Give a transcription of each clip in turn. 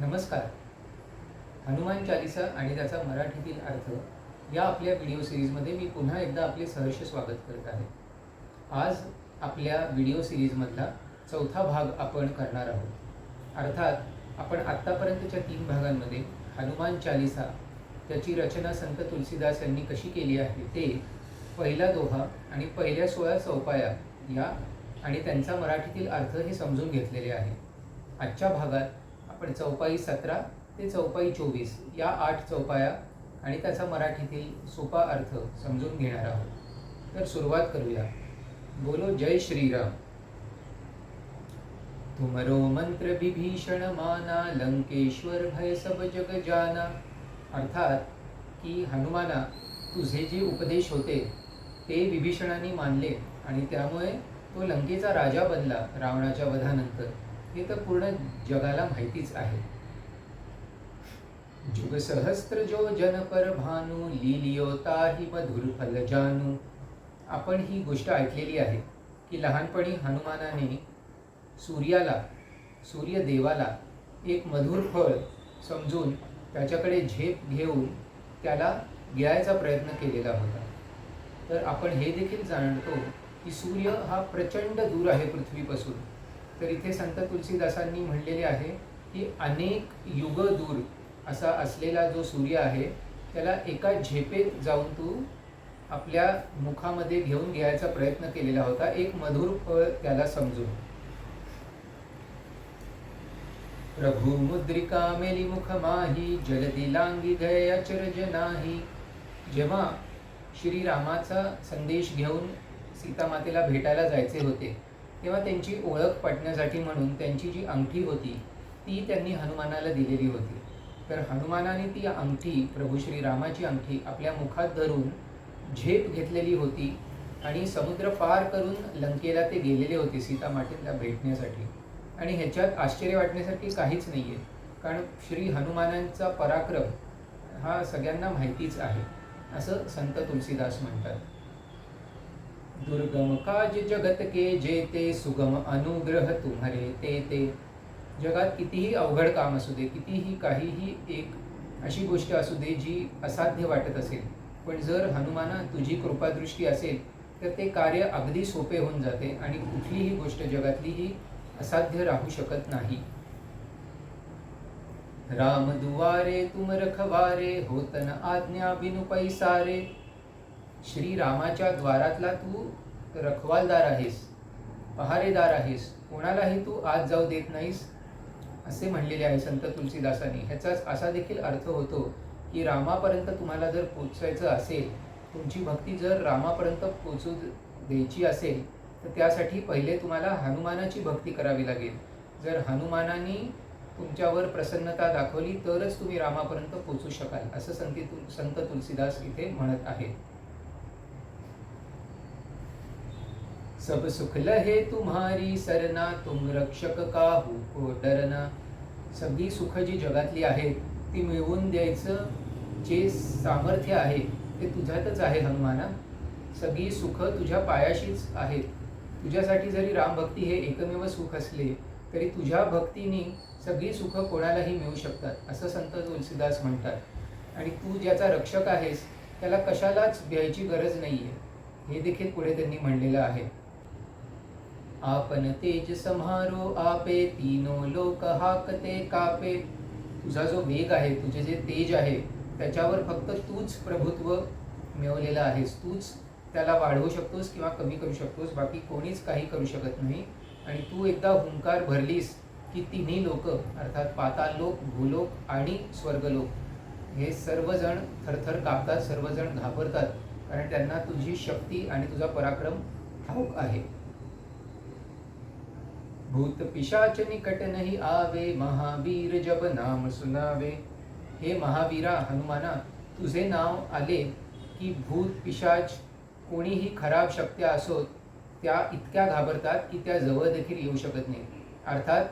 नमस्कार. हनुमान चालिसा आणि त्याचा मराठीतील अर्थ या आपल्या व्हिडिओ सिरीजमध्ये मी पुन्हा एकदा आपले सहर्ष स्वागत करत आहे. आज आपल्या व्हिडिओ सिरीजमधला चौथा भाग आपण करणार आहोत. अर्थात आपण आत्तापर्यंतच्या तीन भागांमध्ये हनुमान चालिसा त्याची रचना संत तुलसीदास यांनी कशी केली आहे ते पहिला दोहा आणि पहिल्या सोळा चौपाया या आणि त्यांचा मराठीतील अर्थ हे समजून घेतलेले आहे. आजच्या भागात आपण चौपाई सतरा ते चौपाई चोवीस या आठ चौपाया आणि त्याचा मराठीतील सोपा अर्थ समजून घेणार आहोत. तर सुरुवात करूया. बोलो जय श्रीराम. तुमरो मंत्र विभीषण माना लंकेश्वर भय सब जग जाना. अर्थात की हनुमाना तुझे जे उपदेश होते ते विभीषणाने मानले आणि त्यामुळे तो लंकेचा राजा बनला रावणाच्या वधानंतर. हे तर पूर्ण जगाला माहितीच आहे. जुग सहस्त्र जो जन पर भानू लिलियोता ही मधुर फल जानू. आपण ही गोष्ट ऐकलेली आहे की लहानपणी हनुमानाने सूर्याला सूर्यदेवाला एक मधुर फळ समजून त्याच्याकडे झेप घेऊन त्याला गिळायचा प्रयत्न केलेला होता. तर आपण हे देखील जाणतो की सूर्य हा प्रचंड दूर आहे पृथ्वीपासून. तर इथे संत तुलसीदासांनी म्हणलेले आहे की अनेक युग दूर असा असलेला जो सूर्य आहे त्याला एका झेपेत जाऊन तू आपल्या मुखामध्ये घेऊन घ्यायचा प्रयत्न केलेला होता. एक मधुर फळ त्याला समजून. प्रभू मुद्रिका मेली मुख माही जलदी लांगी गय अचरज नाही. जेव्हा श्रीरामाचा संदेश घेऊन सीतामातेला भेटायला जायचे होते तेव्हा त्यांची ओळख पटण्यासाठी म्हणून त्यांची जी अंगठी होती ती त्यांनी हनुमानाला दिलेली होती. तर हनुमानाने ती अंगठी प्रभू श्रीरामाची अंगठी आपल्या मुखात धरून झेप घेतलेली होती आणि समुद्र पार करून लंकेला ते गेलेले होते सीतामातेला भेटण्यासाठी. आणि ह्याच्यात आश्चर्य वाटण्यासाठी काहीच नाही आहे कारण श्री हनुमानांचा पराक्रम हा सगळ्यांना माहितीच आहे असं संत तुलसीदास म्हणतात. दुर्गम काज जगत के जेते सुगम अनुग्रह तुम्हारे ते ते जगात कितीही अवघड काम असू दे कितीही काहीही एक अशी गोष्ट असू दे जी असाध्य वाटत असेल. पण जर हनुमाना तुझी कृपादृष्टी असेल तर ते कार्य अगदी सोपे होऊन जाते आणि कुठलीही गोष्ट जगातलीही असाध्य राहू शकत नाही. राम दुवारे तुम रखवारे होतन आज्ञा बिनु पैसारे. श्री रामाच्या द्वारातला तू रखवालदार आहेस पहारेदार आहेस कोणालाही तू आज जाऊ देत नाहीस? असे म्हणलेले आहे संत तुलसीदासांनी. ह्याचाच असा देखील अर्थ होतो की रामापर्यंत तुम्हाला जर पोचायचं असेल तुमची भक्ती जर रामापर्यंत पोचू द्यायची असेल तर त्यासाठी पहिले तुम्हाला हनुमानाची भक्ती करावी लागेल. जर हनुमानाने तुमच्यावर प्रसन्नता दाखवली तरच तुम्ही रामापर्यंत पोचू शकाल असं संती संत तुलसीदास इथे म्हणत आहेत. सब सुख लहे तुम्हारी सरना तुम रक्षक का हो को डरना. सगळी सुख जी जगातली आहेत ती मिळवून द्यायचं जे सामर्थ्य आहे ते तुझ्यातच आहे हनुमाना. सगळी सुख तुझ्या पायाशीच आहेत. तुझ्यासाठी जरी रामभक्ती हे एकमेव सुख असले तरी तुझ्या भक्तीने सगळी सुख कोणालाही मिळू शकतात असं संत तुलसीदास म्हणतात. आणि तू ज्याचा रक्षक आहेस त्याला कशालाच भ्यायची गरज नाही आहे हे देखील पुढे त्यांनी म्हणलेलं आहे. आपण तेज समारो आपे तीनो लोक हाकते कापे. तुझा जो वेग आहे तुझे जे तेज आहे त्याच्यावर फक्त तूच प्रभुत्व मिळवलेलं आहेस. तूच त्याला वाढवू शकतोस किंवा कमी करू शकतोस बाकी कोणीच काही करू शकत नाही. आणि तू एकदा हुंकार भरलीस की तिन्ही लोक अर्थात पाताल लोक भूलोक आणि स्वर्गलोक हे सर्वजण थरथर कापतात सर्वजण घाबरतात कारण त्यांना तुझी शक्ती आणि तुझा पराक्रम ठाऊक आहे. भूत पिशाच निकट नहीं आवे महावीर जब नाम सुनावे। हे महावीरा हनुमाना तुझे नाव आले की भूत पिशाच कोणीही खराब शक्त्या असोत त्या इतक्या घाबरतात की त्या जवळ देखील येऊ शकत नाही. अर्थात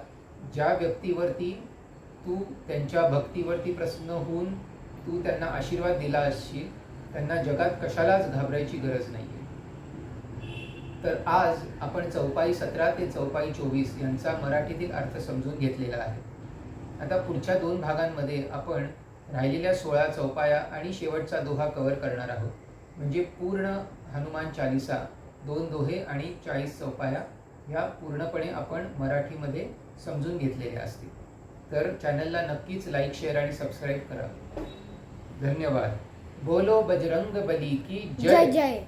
ज्या व्यक्तीवरती तू त्यांच्या भक्तीवरती प्रसन्न होऊन तू त्यांना आशीर्वाद दिला असशील त्यांना जगात कशालाच घाबरायची गरज नाही तर आज आपण चौपाई सतरा ते चौपाई चोवीस यांचा मराठीतील अर्थ समजून घेतलेला आहे. आता पुढच्या दोन भागांमध्ये आपण राहिलेल्या सोळा चौपाया आणि शेवटचा दोहा कव्हर करणार आहोत. म्हणजे पूर्ण हनुमान चालिसा दोन दोहे आणि चाळीस चौपाया ह्या पूर्णपणे आपण मराठीमध्ये समजून घेतलेल्या असतील. तर चॅनलला नक्कीच लाईक शेअर आणि सबस्क्राईब करा. धन्यवाद. बोलो बजरंग बली की जय जय.